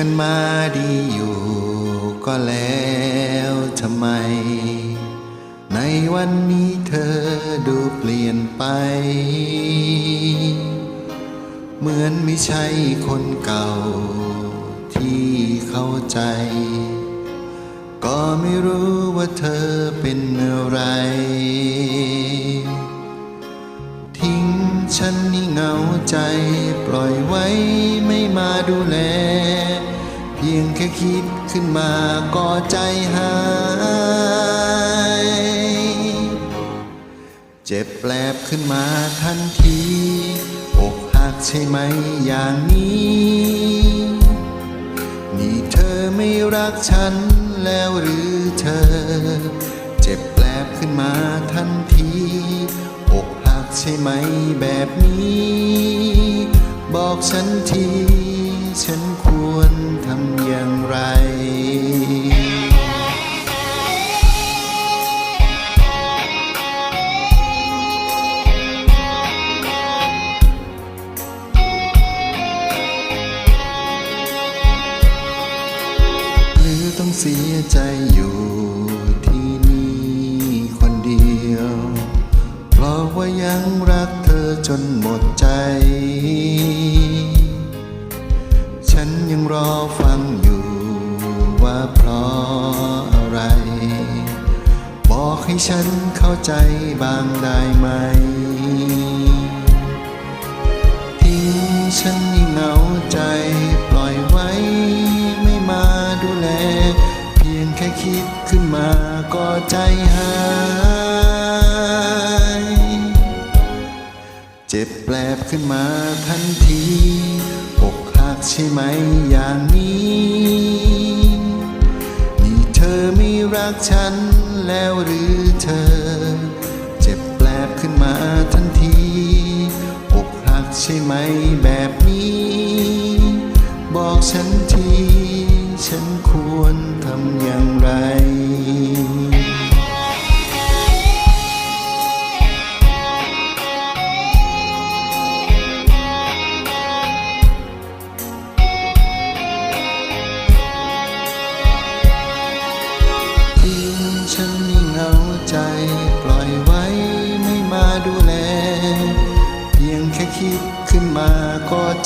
กันมาดีอยู่ก็แล้วทำไม ในวันนี้เธอดูเปลี่ยนไป เหมือนไม่ใช่คนเก่าที่เข้าใจ ก็ไม่รู้ว่าเธอเป็นอะไร ทิ้งฉันนี่เหงาใจปล่อยไว้ไม่มาดูแล พียงแค่คิดขึ้นมาก็ใจหาย เจ็บแปลบขึ้นมาทันที อกหักใช่ไหมอย่างนี้ นี่เธอไม่รักฉันแล้วหรือเธอ เจ็บแปลบขึ้นมาทันที อกหักใช่ไหมแบบนี้ บอกฉันที ฉันควรทำอย่างไรหรือต้องเสียใจอยู่ที่นี่คนเดียว เพราะว่ายังรักเธอจนหมดใจ บอกให้ฉันเข้าใจบ้างได้ไหม ทิ้งฉันยิ่งเหงาใจปล่อยไว้ ไม่มาดูแล เพียงแค่คิดขึ้นมาก็ใจหาย เจ็บแปลบขึ้นมาทันทีอกหักใช่ไหมอย่างนี้ นี่เธอไม่รักฉัน แล้วหรือเธอ เจ็บแปลบขึ้นมาทันทีอกหักใช่ไหมแบบนี้ บอกฉันที ฉันควรทำอย่างไร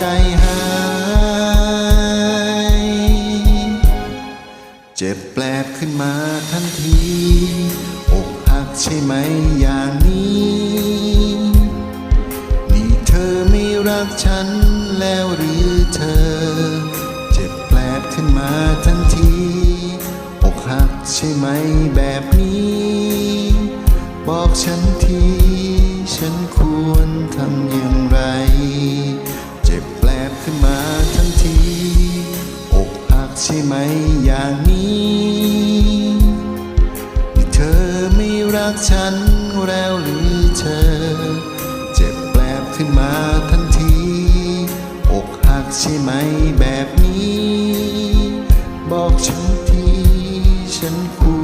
ใจหาย เจ็บแปลบขึ้นมาทันที อกหักใช่ไหมอย่างนี้ นี่เธอไม่รักฉันแล้วหรือเธอ เจ็บแปลบขึ้นมาทันที อกหักใช่ไหมแบบนี้ บอกฉัน อย่างนี้เธอไม่รักฉันแล้วหรือเธอ เจ็บแปลบขึ้นมาทันที อกหักใช่ไหมแบบนี้ บอกฉันทีฉันควร